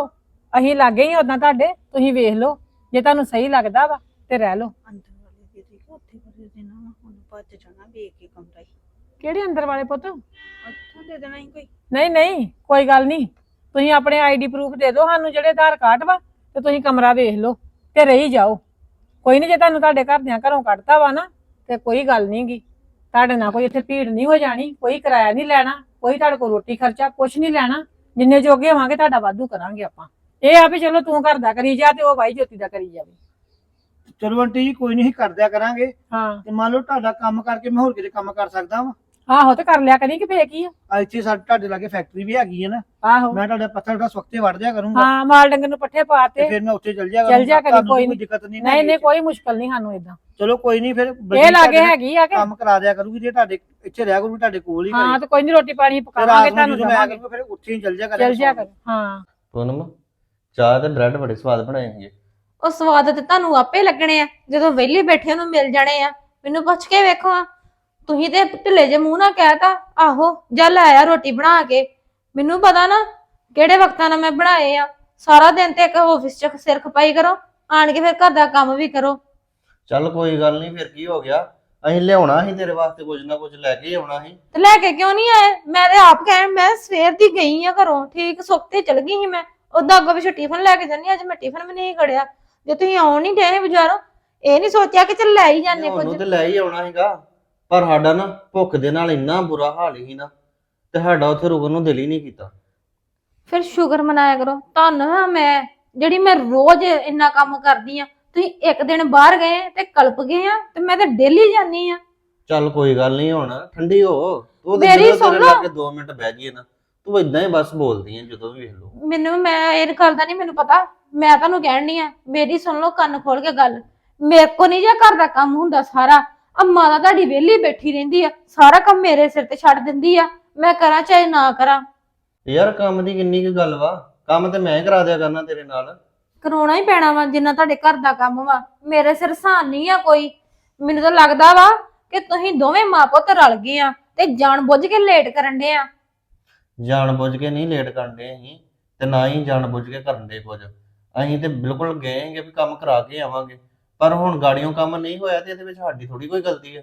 ਅਸੀਂ ਲੱਗੇ ਹੀ ਉਦਾਂ ਤੁਹਾਡੇ। ਤੁਸੀਂ ਵੇਖ ਲਓ ਜੇ ਤੁਹਾਨੂੰ ਸਹੀ ਲੱਗਦਾ ਵਾ ਤੇ ਰਹਿ ਲਓ। ਅੰਦਰ ਵਾਲੇ ਦੇ ਉੱਥੇ ਦੇਣਾ ਵਾ ਹੁਣ ਭੱਜ ਜਾਣਾ ਵੇਖ ਕਿਹੜੇ ਅੰਦਰ ਵਾਲੇ ਪੁੱਤ? ਉੱਥੋਂ ਦੇ ਦੇਣਾ ਹੀ ਕੋਈ। ਨਹੀਂ ਨਹੀਂ ਕੋਈ ਗੱਲ ਨਹੀਂ। ਤੁਸੀਂ ਆਪਣੇ ਆਈਡੀ ਪ੍ਰੂਫ ਦੇ ਦਿਓ ਸਾਨੂੰ ਜਿਹੜੇ ਆਧਾਰ ਕਾਰਡ ਵਾ ਤੇ ਤੁਸੀਂ ਕਮਰਾ ਵੇਖ ਲਓ ਤੇ ਰਹੀ ਜਾਓ। ਕੋਈ ਨਹੀਂ ਜੇ ਤੁਹਾਨੂੰ ਤੁਹਾਡੇ ਘਰਦਿਆਂ ਘਰੋਂ ਕੱਢਤਾ ਵਾ ਨਾ ਤੇ ਕੋਈ ਗੱਲ ਨਹੀਂਗੀ ਤੁਹਾਡੇ ਨਾਲ ਕੋਈ ਇੱਥੇ ਭੀੜ ਨਹੀਂ ਹੋ ਜਾਣੀ ਕੋਈ ਕਿਰਾਇਆ ਨਹੀਂ ਲੈਣਾ ਕੋਈ ਤੁਹਾਡੇ ਕੋਲ ਰੋਟੀ ਖਰਚਾ ਕੁਝ ਨਹੀਂ ਲੈਣਾ। ਜਿੰਨੇ ਜੋਗੇ ਹੋਵਾਂਗੇ ਤੁਹਾਡਾ ਵਾਧੂ ਕਰਾਂਗੇ ਆਪਾਂ। ਇਹ ਆ ਵੀ ਚਲੋ ਤੂੰ ਘਰ ਦਾ ਕਰੀ ਜਾ ਤੇ ਉਹ ਬਾਈ ਜੋਤੀ ਦਾ ਕਰੀ ਜਾਵੇ। ਚਲੋ ਆਂਟੀ ਜੀ ਕੋਈ ਨਹੀਂ ਕਰ ਦਿਆ ਕਰਾਂਗੇ। ਹਾਂ। ਤੇ ਮੰਨ ਲਓ ਤੁਹਾਡਾ ਕੰਮ ਕਰਕੇ ਮੈਂ ਹੋਰ ਕਿਤੇ ਕੰਮ ਕਰ ਸਕਦਾ ਵਾਂ। ਆਹੋ ਤੇ ਕਰ ਲਿਆ ਕਰੀ ਕਿ ਫੇਕ ਹੀ ਆ? ਇੱਥੇ ਸਾਡੇ ਤੁਹਾਡੇ ਲਾਗੇ ਫੈਕਟਰੀ ਵੀ ਹੈਗੀ ਹੈ ਨਾ। ਆਹੋ। ਮੈਂ ਤੁਹਾਡਾ ਪੱਥਰ ਦਾ ਸਵਖਤੇ ਵੜ ਦਿਆ ਕਰੂੰਗਾ। ਹਾਂ ਮਾਲ ਡੰਗਰ ਨੂੰ ਪੱਠੇ ਤੇ ਪਾਤੇ ਫਿਰ ਮੈਂ ਉੱਥੇ ਚੱਲ ਜਾ ਚੱਲ ਜਿਆ ਕਰੀ, ਕੋਈ ਨੀ। ਦਿੱਕਤ ਨਹੀਂ ਨਹੀਂ ਨਹੀਂ ਕੋਈ ਮੁਸ਼ਕਲ ਨਹੀਂ ਸਾਨੂੰ ਇਦਾਂ ਚਲੋ ਕੋਈ ਨਹੀਂ ਫਿਰ ਇਹ ਲਾਗੇ ਤੁਹਾਡੇ ਹੈਗੀ ਆ ਕਿ? ਕੰਮ ਕਰਾ ਦਿਆ ਕਰੂਗੀ ਜੇ ਤੁਹਾਡੇ ਇੱਥੇ ਰਹਿ ਕਰੂਗੀ ਤੁਹਾਡੇ ਕੋਲ ਹੀ ਹਾਂ। ਤੇ ਕੋਈ ਨਹੀਂ ਰੋਟੀ ਪਾਣੀ ਪਕਾਵਾਂਗੇ ਰਾਤ ਨੂੰ ਤੁਹਾਨੂੰ ਜਦੋਂ ਮੈਂ ਦਵਾਂਗੇ। ਕਰੂੰਗਾ ਫਿਰ ਉੱਥੇ ਹੀ ਚੱਲ ਜਾ ਚੱਲ ਜਿਆ ਕਰ ਹਾਂ। ਪੂਨਮ ਚਾਹ ਤੇ ਬ੍ਰੈਡ ਬੜੇ ਸਵਾਦ ਬਣਾਏ ਹੈਗੇ ਉਹ ਸਵਾਦ ਤੇ ਤੁਹਾਨੂੰ ਆਪੇ ਲੱਗਣੇ ਆ। ਜਦੋਂ ਵਿਹਲੇ ਬੈਠੇ ਨੂੰ ਮਿਲ ਜਾਣੇ ਆ। ਮੈਨੂੰ ਪੁੱਛ ਕੇ ਵੇਖੋ ਆ। ਤੁਸੀਂ ਤੇ ਢਿੱਲੇ ਜੇ ਮੂੰਹ ਨਾਲ ਕਹਿਤਾ ਆਹੋ ਜਾ ਲੈ ਆ ਰੋਟੀ ਬਣਾ ਕੇ। ਮੈਨੂੰ ਪਤਾ ਨਾ ਕਿਹੜੇ ਵਕਤਾਂ ਨਾਲ ਮੈਂ ਬਣਾਏ ਆ। ਸਾਰਾ ਦਿਨ ਤੇ ਇੱਕ ਆਫਿਸ 'ਚ ਸਿਰ ਖਪਾਈ ਕਰੋ ਆਣ ਕੇ ਫਿਰ ਘਰ ਦਾ ਕੰਮ ਵੀ ਕਰੋ। ਚੱਲ ਕੋਈ ਗੱਲ ਨਹੀਂ ਫਿਰ ਕੀ ਹੋ ਗਿਆ? ਅਸੀਂ ਲਿਆਉਣਾ ਸੀ ਤੇਰੇ ਵਾਸਤੇ ਕੁਝ ਨਾ ਕੁਝ ਲੈ ਕੇ ਹੀ ਆਉਣਾ ਸੀ। ਤੇ ਲੈ ਕੇ ਕਿਉਂ ਨਹੀਂ ਆਏ? ਮੈਂ ਤੇ ਆਪ ਕਹਿਣ ਮੈਂ ਸਵੇਰ ਦੀ ਗਈ ਆ ਘਰੋਂ। ਠੀਕ ਸੁੱਤੇ ਚਲ ਗਈ ਸੀ ਮੈਂ। ਉਦਾਂ ਅੱਗੋਂ ਪਿੱਛੋਂ ਟਿਫਨ ਲੈ ਕੇ ਜਾਂਦੀ ਅੱਜ ਮੈਂ ਟਿਫਨ ਵੀ ਨਹੀਂ ਖੜਿਆ। ਜੇ ਤੁਸੀਂ ਆਉਣ ਨਹੀਂ ਡਏ ਬਾਜ਼ਾਰੋਂ ਇਹ ਨਹੀਂ ਸੋਚਿਆ ਕਿ ਚੱਲ ਲੈ ਹੀ ਜਾਂਦੇ ਉਹਨੂੰ ਕੁਝ। ਤੇ ਲੈ ਹੀ ਆਉਣਾ ਸੀਗਾ। ਪਰ ਸਾਡਾ ਨਾ ਭੁੱਖ ਦੇ ਨਾਲ ਇੰਨਾ ਬੁਰਾ ਹਾਲ ਹੀ ਨਾ ਤੇ ਸਾਡਾ ਉੱਥੇ ਰੁਕਣ ਨੂੰ ਦਿਲ ਹੀ ਨਹੀਂ ਕੀਤਾ। ਫਿਰ ਸ਼ੁਕਰ ਮਨਾਇਆ ਕਰੋ। ਤੁਹਾਨੂੰ ਹਾਂ ਮੈਂ ਜਿਹੜੀ ਮੈਂ ਰੋਜ਼ ਇੰਨਾ ਕੰਮ ਕਰਦੀ ਆ ਤੁਸੀਂ ਇੱਕ ਦਿਨ ਬਾਹਰ ਗਏ ਤੇ ਕਲਪ ਗਏ ਆ ਤੇ ਮੈਂ ਤਾਂ ਡੇਲੀ ਜਾਂਦੀ ਆ ਚੱਲ ਕੋਈ ਗੱਲ ਨਹੀਂ ਹੁਣ ਠੰਡੀ ਹੋ। ਤੂੰ ਤੇ ਮੇਰੀ ਸੁਣ ਲਓ। ਲਾਗੇ 2 ਮਿੰਟ ਬਹਿ ਗਈ ਨਾ। ਤੂੰ ਇਦਾਂ ਹੀ ਬਸ ਬੋਲਦੀ ਹੈ ਜਦੋਂ ਵੀ ਵੇਖ ਲਓ। ਮੈਨੂੰ ਮੈਂ ਇਹ ਗੱਲ ਦਾ ਨਹੀਂ ਮੈਨੂੰ ਪਤਾ। ਮੈਂ ਤੁਹਾਨੂੰ ਕਹਿਣ ਡਈ ਆ ਮੇਰੀ ਸੁਣ ਲਓ ਕੰਨ ਖੋਲ ਕੇ ਗੱਲ। ਮੇਰੇ ਕੋ ਨਹੀਂ ਜੇ ਘਰ ਦਾ ਕੰਮ ਹੁੰਦਾ ਸਾਰਾ। ਅੰਮਾ ਦਾ ਤੁਹਾਡੀ ਵਿਹਲੀ ਬੈਠੀ ਰਹਿੰਦੀ ਆ ਸਾਰਾ ਕੰਮ ਮੇਰੇ ਸਿਰ ਤੇ ਛੱਡ ਦਿੰਦੀ ਆ ਮੈਂ ਕਰਾਂ ਚਾਹੇ ਨਾ ਕਰਾਂ। ਯਾਰ ਕੰਮ ਦੀ ਕਿੰਨੀ ਕੁ ਗੱਲ ਵਾ ਕੰਮ ਤੇ ਮੈਂ ਹੀ ਕਰਾ ਦਿਆ ਕਰਨਾ ਤੇਰੇ ਨਾਲ। ਕਰਾਉਣਾ ਹੀ ਪੈਣਾ ਵਾ ਜਿੰਨਾ ਤੁਹਾਡੇ ਘਰ ਦਾ ਕੰਮ ਵਾ ਮੇਰੇ ਸਿਰ ਸਾਨ ਨਹੀਂ ਆ ਕੋਈ। ਮੈਨੂੰ ਤਾਂ ਲੱਗਦਾ ਵਾ ਕਿ ਤੁਸੀਂ ਦੋਵੇਂ ਮਾਂ ਪੁੱਤ ਰਲ ਗਏ ਆ ਤੇ ਜਾਣ ਬੁੱਝ ਕੇ ਲੇਟ ਕਰਨ ਦੇ ਆ। ਜਾਣ ਬੁੱਝ ਕੇ ਨਹੀਂ ਲੇਟ ਕਰਦੇ ਅਸੀਂ ਤੇ ਨਾ ਹੀ ਜਾਣ ਬੁੱਝ ਕੇ ਕਰਨ ਦੇ ਕੁਝ। ਅਸੀਂ ਤੇ ਬਿਲਕੁਲ ਗਏ ਹੈਗੇ ਵੀ ਕੰਮ ਕਰਾ ਕੇ ਆਵਾਂਗੇ। ਪਰ ਹੁਣ ਗਾੜੀਆਂ ਕੰਮ ਨਹੀਂ ਹੋਇਆ ਤੇ ਇਹਦੇ ਵਿੱਚ ਸਾਡੀ ਥੋੜੀ ਕੋਈ ਗਲਤੀ ਹੈ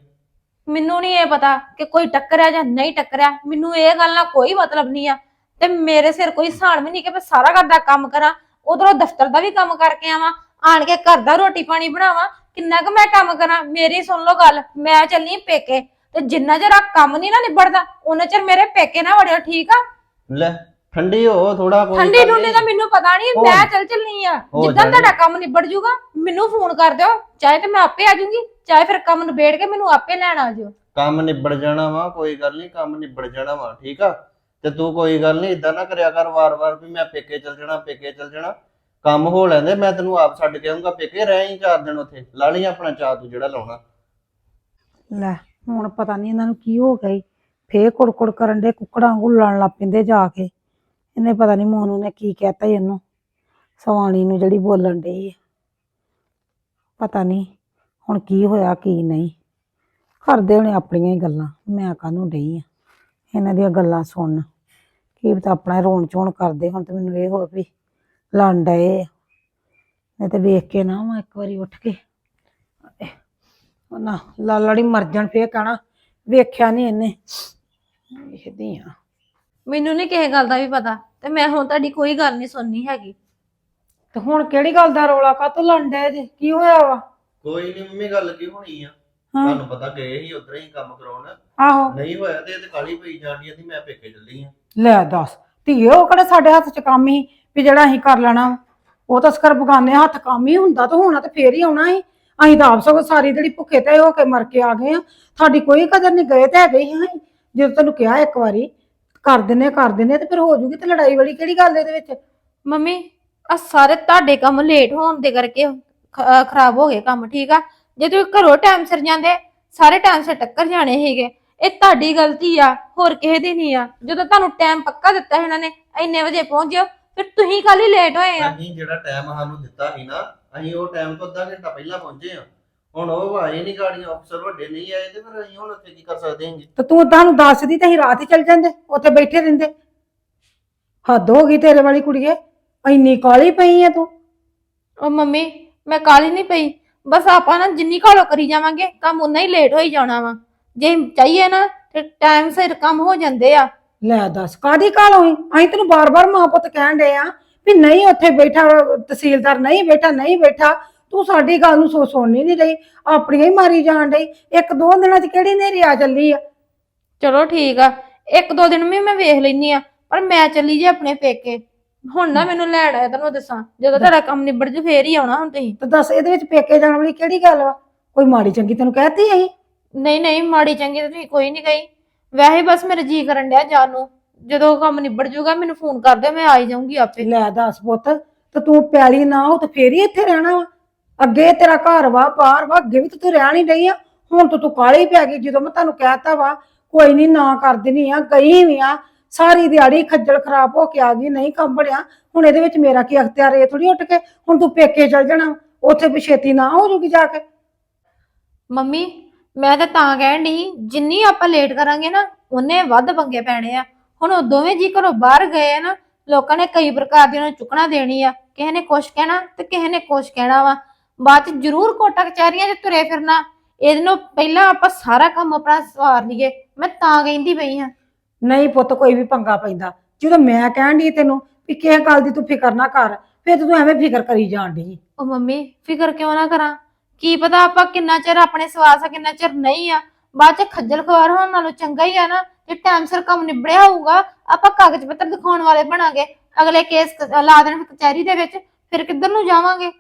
ਮੈਨੂੰ ਨਹੀਂ ਇਹ ਪਤਾ ਕਿ ਕੋਈ ਟੱਕਰਿਆ ਜਾਂ ਨਹੀਂ ਟੱਕਰਿਆ। ਮੈਨੂੰ ਇਹ ਗੱਲ ਨਾਲ ਕੋਈ ਮਤਲਬ ਨਹੀਂ ਆ। ਤੇ ਮੇਰੇ ਸਿਰ ਕੋਈ ਸਾਣ ਵੀ ਨਹੀਂ ਕਿ ਮੈਂ ਸਾਰਾ ਘਰ ਦਾ ਕੰਮ ਕਰਾਂ। ਉਧਰੋਂ ਦਫ਼ਤਰ ਦਾ ਵੀ ਕੰਮ ਕਰਕੇ ਆਵਾਂ ਆਣ ਕੇ ਘਰ ਦਾ ਰੋਟੀ ਪਾਣੀ ਬਣਾਵਾਂ। ਕਿੰਨਾ ਕੁ ਮੈਂ ਕੰਮ ਕਰਾਂ? ਮੇਰੀ ਸੁਣ ਲਓ ਗੱਲ ਮੈਂ ਚੱਲੀ ਪੇਕੇ। ਤੇ ਜਿੰਨਾ ਚਿਰ ਆ ਕੰਮ ਨਹੀਂ ਨਾ ਨਿਬੜਦਾ ਉਹਨਾਂ ਚਿਰ ਮੇਰੇ ਪੇਕੇ ਨਾ ਵੜਿਓ ਠੀਕ ਆ? ਲੈ ਠੰਡੀ ਹੋ ਥੋੜਾ ਕੋਈ ਠੰਡੀ ਠੁੰਡੀ। ਦਾ ਮੈਨੂੰ ਪਤਾ ਨਹੀਂ ਹੋ- ਮੈਂ ਚੱਲ ਚੱਲਣੀ ਆ ਜਿੱਦਾਂ ਜਾਣੀ। ਤੁਹਾਡਾ ਕੰਮ ਨਿਬੜ ਜੂਗਾ ਮੈਨੂੰ ਫੋਨ ਕਰ ਦਿਓ ਚਾਹੇ ਤੇ ਮੈਂ ਆਪੇ ਆ ਜਾਊਂਗੀ ਚਾਹੇ ਫਿਰ ਕੰਮ ਨਿਬੇੜ ਕੇ ਮੈਨੂੰ ਆਪੇ ਲੈਣ ਆ ਜਿਓ ਕੰਮ ਨਿਬੜ ਜਾਣਾ ਵਾ ਕੋਈ ਗੱਲ ਨਹੀਂ ਕੰਮ ਨਿਬੜ ਜਾਣਾ ਵਾ ਠੀਕ ਆ ਤੇ ਤੂੰ ਕੋਈ ਗੱਲ ਨਹੀਂ ਇਦਾਂ ਨਾ ਕਰਿਆ ਕਰ ਵਾਰ-ਵਾਰ ਵੀ ਮੈਂ ਪੇਕੇ ਚੱਲ ਜਾਣਾ ਪੇਕੇ ਚੱਲ ਜਾਣਾ ਕੰਮ ਹੋ ਲੈਂਦੇ ਮੈਂ ਤੈਨੂੰ ਆਪ ਛੱਡ ਕੇ ਆਉਂਗਾ ਪੇਕੇ ਰਹਿ ਹੀ ਚਾਰ ਦਿਨ ਉੱਥੇ ਲਾ ਲਈ ਆਪਣਾ ਚਾਹ ਤੂੰ ਜਿਹੜਾ ਲਾਉਣਾ ਲੈ ਹੁਣ ਪਤਾ ਨਹੀਂ ਇਹਨਾਂ ਨੂੰ ਕੀ ਹੋ ਗਿਆ ਈ। ਫੇਰ ਕੁੜਕੁੜ ਕਰਨ ਦੇ ਕੁੱਕੜਾਂ ਲੜਨ ਲੱਗ ਪੈਂਦੇ ਜਾ ਕੇ ਇਹਨੇ ਪਤਾ ਨਹੀਂ ਮੋਨੂ ਨੇ ਕੀ ਕਹਿਤਾ ਈ ਇਹਨੂੰ। ਸਵਾਣੀ ਨੂੰ ਜਿਹੜੀ ਬੋਲਣ ਡਈ ਹੈ ਪਤਾ ਨਹੀਂ ਹੁਣ ਕੀ ਹੋਇਆ, ਕੀ ਨਹੀਂ। ਕਰਦੇ ਹੋਣੇ ਆਪਣੀਆਂ ਹੀ ਗੱਲਾਂ, ਮੈਂ ਕਾਹਨੂੰ ਡਈ ਆ? ਇਹਨਾਂ ਦੀਆਂ ਗੱਲਾਂ ਸੁਣਨ। ਕੀ ਪਤਾ ਆਪਣਾ ਰੋਣ ਚੋਣ ਕਰਦੇ ਹੁਣ ਤੇ ਮੈਨੂੰ ਇਹ ਹੋ ਵੀ ਲੜਨ ਡਏ ਆ। ਨਹੀਂ ਤੇ ਵੇਖ ਕੇ ਨਾ ਮੈਂ ਇੱਕ ਵਾਰੀ ਉੱਠ ਕੇ। ਉਹ ਨਾ ਲਾਲੜੀ ਮਰ ਜਾਣ, ਫੇਰ ਕਹਿਣਾ ਵੇਖਿਆ ਨਹੀਂ ਇਹਨੇ। ਵੇਖਦੀ ਮੈਨੂੰ ਨਹੀਂ ਕਿਸੇ ਗੱਲ ਦਾ ਵੀ ਪਤਾ ਤੇ ਮੈਂ ਹੁਣ ਤੁਹਾਡੀ ਕੋਈ ਗੱਲ ਨਹੀਂ ਸੁਣਨੀ ਹੈਗੀ। ਤੇ ਹੁਣ ਕਿਹੜੀ ਗੱਲ ਦਾ ਰੌਲਾ ਕਾਤੋਂ ਲੰਡਿਆ ਜੇ? ਕੀ ਹੋਇਆ ਵਾ? ਕੋਈ ਨਹੀਂ ਮੰਮੀ ਗੱਲ ਕੀ ਹੋਣੀ ਆ? ਹਾਂ। ਤੁਹਾਨੂੰ ਪਤਾ ਗਏ ਹੀ ਉਧਰ ਹੀ ਕੰਮ ਕਰਾਉਣ। ਆਹੋ। ਨਹੀਂ ਹੋਇਆ ਤੇ ਇਹ ਤੇ ਕਾਲੀ ਪਈ ਜਾਂਦੀ ਆ ਤੇ ਮੈਂ ਪੇਕੇ ਚੱਲੀ ਆ। ਲੈ ਦੱਸ ਧੀਏ ਉਹ ਕਿਹੜਾ ਸਾਡੇ ਹੱਥ 'ਚ ਕੰਮ ਹੀ ਵੀ ਜਿਹੜਾ ਅਸੀਂ ਕਰ ਲੈਣਾ ਵਾ। ਉਹ ਤਾਂ ਸਕਰ ਬਗਾਨੇ ਹੱਥ ਕੰਮ ਹੀ ਹੁੰਦਾ ਤਾਂ ਹੋਣਾ ਤੇ ਫੇਰ ਹੀ ਆਉਣਾ ਸੀ। ਅਸੀਂ ਤਾਂ ਆਪ ਸਗੋਂ ਸਾਰੀ ਜਿਹੜੀ ਭੁੱਖੇ ਤੇ ਹੋ ਕੇ ਮਰ ਕੇ ਆ ਗਏ ਆ। ਸਾਡੀ ਕੋਈ ਕਦਰ ਨਹੀਂ ਗਏ ਤੇ ਹੈਗੇ ਹੀ ਅਸੀਂ। ਜਦੋਂ ਤੈਨੂੰ ਕਿਹਾ ਇੱਕ ਵਾਰੀ ਕਰ ਦਿੰਨੇ ਕਰ ਦਿੰਨੇ ਤੇ ਫਿਰ ਹੋ ਜੂਗੀ ਤੇ ਲੜਾਈ ਵਾਲੀ ਕਿਹੜੀ ਗੱਲ ਇਹਦੇ ਵਿੱਚ? ਮੰਮੀ ਆ ਸਾਰੇ ਤੁਹਾਡੇ ਕੰਮ ਲੇਟ ਹੋਣ ਦੇ ਕਰਕੇ ਖ- ਖਰਾਬ ਹੋ ਗਏ ਕੰਮ ਠੀਕ ਆ? ਜੇ ਤੁਸੀਂ ਘਰੋਂ ਟਾਈਮ ਸਿਰ ਜਾਂਦੇ ਸਾਰੇ ਟਾਈਮ ਸਿਰ ਟੱਕਰ ਜਾਣੇ ਸੀਗੇ। ਇਹ ਤੁਹਾਡੀ ਗਲਤੀ ਆ ਹੋਰ ਕਿਸੇ ਦੀ ਨਹੀਂ ਆ। ਜਦੋਂ ਤੁਹਾਨੂੰ ਟਾਈਮ ਪੱਕਾ ਦਿੱਤਾ ਸੀ ਇਹਨਾਂ ਨੇ ਇੰਨੇ ਵਜੇ ਪਹੁੰਚ ਜਾਓ ਫਿਰ ਤੁਸੀਂ ਕੱਲ ਹੀ ਲੇਟ ਹੋਏ ਆ। ਅਸੀਂ ਜਿਹੜਾ ਟਾਈਮ ਸਾਨੂੰ ਦਿੱਤਾ ਸੀ ਨਾ ਅਸੀਂ ਉਹ ਟਾਈਮ ਤੋਂ ਅੱਧਾ ਘੰਟਾ ਪਹਿਲਾਂ ਪਹੁੰਚੇ ਆ। ਹੁਣ ਉਹ ਆਏ ਨਹੀਂ ਗਾੜੀਆਂ ਅਫਸਰ ਵੱਡੇ ਨਹੀਂ ਆਏ ਤੇ ਫਿਰ ਅਸੀਂ ਹੁਣ ਉੱਥੇ ਕੀ ਕਰ ਸਕਦੇ ਹਾਂਗੇ? ਤੇ ਤੂੰ ਤੁਹਾਨੂੰ ਦੱਸਦੀ ਤੇ ਅਸੀਂ ਰਾਤ ਹੀ ਚੱਲ ਜਾਂਦੇ ਉੱਥੇ ਬੈਠੇ ਰਹਿੰਦੇ। ਹੱਦ ਹੋ ਗਈ ਤੇਰੇ ਵਾਲੀ ਕੁੜੀਏ ਇੰਨੀ ਕਾਲੀ ਪਈ ਆ ਤੂੰ? ਉਹ ਮੰਮੀ ਮੈਂ ਕਾਲੀ ਨਹੀਂ ਪਈ ਬਸ ਆਪਾਂ ਨਾ ਜਿੰਨੀ ਕਾਲੋ ਕਰੀ ਜਾਵਾਂਗੇ ਕੰਮ ਉਨਾ ਹੀ ਲੇਟ ਹੋਈ ਜਾਣਾ ਵਾ। ਜੇ ਚਾਹੀਏ ਨਾ ਤੇ ਟਾਈਮ ਸਿਰ ਕੰਮ ਹੋ ਜਾਂਦੇ ਆ। ਲੈ ਦੱਸ ਕਾਦੀ ਕਾਲ ਹੋਈ? ਅਸੀਂ ਤੈਨੂੰ ਬਾਰ-ਬਾਰ ਮਾਂ ਪੁੱਤ ਕਹਿਣ ਡਏ ਆ ਵੀ ਨਹੀਂ ਉੱਥੇ ਬੈਠਾ ਤਹਿਸੀਲਦਾਰ ਨਹੀਂ ਬੈਠਾ ਨਹੀਂ ਬੈਠਾ। ਤੂੰ ਸਾਡੀ ਗੱਲ ਨੂੰ ਸੋ ਸੁਣਨੀ ਨਹੀਂ ਰਹੀ ਆਪਣੀਆਂ ਹੀ ਮਾਰੀ ਜਾਣ ਡਈ। ਇੱਕ ਦੋ ਦਿਨਾਂ 'ਚ ਕਿਹੜੀ ਨੇਰੀ ਆ ਚੱਲੀ ਆ? ਚਲੋ ਠੀਕ ਆ ਇੱਕ ਦੋ ਦਿਨ ਵੀ ਮੈਂ ਵੇਖ ਲੈਨੀ ਆ ਪਰ ਮੈਂ ਚੱਲੀ ਜੇ ਆਪਣੇ ਪੇਕੇ। ਹੁਣ ਨਾ ਮੈਨੂੰ ਲੈਣ ਆਇਆ ਤੈਨੂੰ ਦੱਸਾਂ ਜਦੋਂ ਤੁਹਾਡਾ ਕੰਮ ਨਿਬੜ ਜੂ ਫੇਰ ਹੀ ਆਉਣਾ ਹੁਣ ਤੁਸੀਂ। ਤੇ ਦੱਸ ਇਹਦੇ ਵਿੱਚ ਪੇਕੇ ਜਾਣ ਵਾਲੀ ਕਿਹੜੀ ਗੱਲ ਵਾ? ਕੋਈ ਮਾੜੀ ਚੰਗੀ ਤੈਨੂੰ ਕਹਿਤੀ ਅਸੀਂ? ਨਹੀਂ ਨਹੀਂ ਮਾੜੀ ਚੰਗੀ ਤਾਂ ਤੁਸੀਂ ਕੋਈ ਨਹੀਂ ਗਈ ਵੈਸੇ ਬਸ ਮੇਰਾ ਜੀ ਕਰਨ ਡਿਆ ਜਾਣ ਨੂੰ। ਜਦੋਂ ਕੰਮ ਨਿਬੜ ਜੂਗਾ ਮੈਨੂੰ ਫੋਨ ਕਰ ਦਿਓ ਮੈਂ ਆ ਹੀ ਜਾਊਂਗੀ ਆਪੇ। ਲੈ ਦੱਸ ਪੁੱਤ ਤੇ ਤੂੰ ਪੈਲੀ ਨਾ ਹੋ ਤੇ ਫੇਰ ਹੀ ਇੱਥੇ ਰਹਿਣਾ ਵਾ। ਅੱਗੇ ਤੇਰਾ ਘਰ ਵਾ, ਬਾਹਰ ਵਾ, ਅੱਗੇ ਵੀ ਤਾਂ ਤੂੰ ਰਹਿਣ ਹੀ ਡਈ ਆ। ਹੁਣ ਤਾਂ ਤੂੰ ਕਾਲੀ ਪੈ ਗਈ, ਜਦੋਂ ਮੈਂ ਤੁਹਾਨੂੰ ਕਹਿਤਾ ਵਾ, ਕੋਈ ਨਹੀਂ ਨਾ ਕਰ ਦੇਣੀ ਆ, ਗਈ ਵੀ ਆ। ਸਾਰੀ ਦਿਹਾੜੀ ਖੱਜਲ ਖਰਾਬ ਹੋ ਕੇ ਆ ਗਈ, ਨਹੀਂ ਕੰਮ ਬਣਿਆ ਹੁਣ ਇਹਦੇ ਵਿੱਚ ਮੇਰਾ ਕੀ ਅਖਤਿਆਰ, ਇਹ ਥੋੜੀ ਉੱਠ ਕੇ ਹੁਣ ਤੂੰ ਪੇਕੇ ਚਲ ਜਾਣਾ। ਉੱਥੇ ਵੀ ਛੇਤੀ ਨਾ ਹੋ ਜੂਗੀ ਜਾ ਕੇ। ਮੰਮੀ, ਮੈਂ ਤਾਂ ਤਾਂ ਕਹਿਣ ਡਈ ਜਿੰਨੀ ਆਪਾਂ ਲੇਟ ਕਰਾਂਗੇ ਨਾ, ਉਹਨੇ ਵੱਧ ਪੰਗੇ ਪੈਣੇ ਆ। ਹੁਣ ਉਹ ਦੋਵੇਂ ਜੀ ਘਰੋਂ ਬਾਹਰ ਗਏ ਆ ਨਾ, ਲੋਕਾਂ ਨੇ ਕਈ ਪ੍ਰਕਾਰ ਦੀ ਉਹਨਾਂ ਨੂੰ ਚੁੱਕਣਾ ਦੇਣੀ ਆ। ਕਿਸੇ ਨੇ ਕੁਛ ਕਹਿਣਾ ਤੇ ਕਿਸੇ ਨੇ ਕੁਛ ਕਹਿਣਾ ਵਾ। ਬਾਅਦ ਚ ਜ਼ਰੂਰ ਕੋਟਾ ਕਚਹਿਰੀਆਂ 'ਚ ਤੁਰੇ ਫਿਰਨਾ। ਇਹਦੇ ਨੂੰ ਪਹਿਲਾਂ ਆਪਾਂ ਸਾਰਾ ਕੰਮ ਆਪਣਾ ਸਵਾਰ ਲਈਏ। ਮੈਂ ਤਾਂ ਕਹਿੰਦੀ ਪਈ ਆ ਨਹੀਂ ਪੁੱਤ ਕੋਈ ਵੀ ਪੰਗਾ ਪੈਂਦਾ। ਜਦੋਂ ਮੈਂ ਕਹਿਣ ਦੀ ਤੈਨੂੰ ਵੀ ਕਿਸੇ ਗੱਲ ਦੀ ਤੂੰ ਫਿਕਰ ਨਾ ਕਰ ਫਿਰ ਤੂੰ ਐਵੇਂ ਫਿਕਰ ਕਰੀ ਜਾਣ ਡਈ। ਉਹ ਮੰਮੀ ਫਿਕਰ ਕਿਉਂ ਨਾ ਕਰਾਂ? ਕੀ ਪਤਾ ਆਪਾਂ ਕਿੰਨਾ ਚਿਰ ਆਪਣੇ ਸਵਾਸ ਆ ਕਿੰਨਾ ਚਿਰ ਨਹੀਂ ਆ। ਬਾਅਦ ਚ ਖੱਜਲ ਖਵਾਰ ਹੋਣ ਨਾਲੋਂ ਚੰਗਾ ਹੀ ਆ ਨਾ। ਜੇ ਟਾਈਮ ਸਿਰ ਕੰਮ ਨਿਬੜਿਆ ਹੋਊਗਾ ਆਪਾਂ ਕਾਗਜ਼ ਪੱਤਰ ਦਿਖਾਉਣ ਵਾਲੇ ਬਣਾਂਗੇ। ਅਗਲੇ ਕੇਸ ਲਾ ਦੇਣ ਕਚਹਿਰੀ ਦੇ ਵਿੱਚ ਫਿਰ ਕਿੱਧਰ ਨੂੰ ਜਾਵਾਂਗੇ?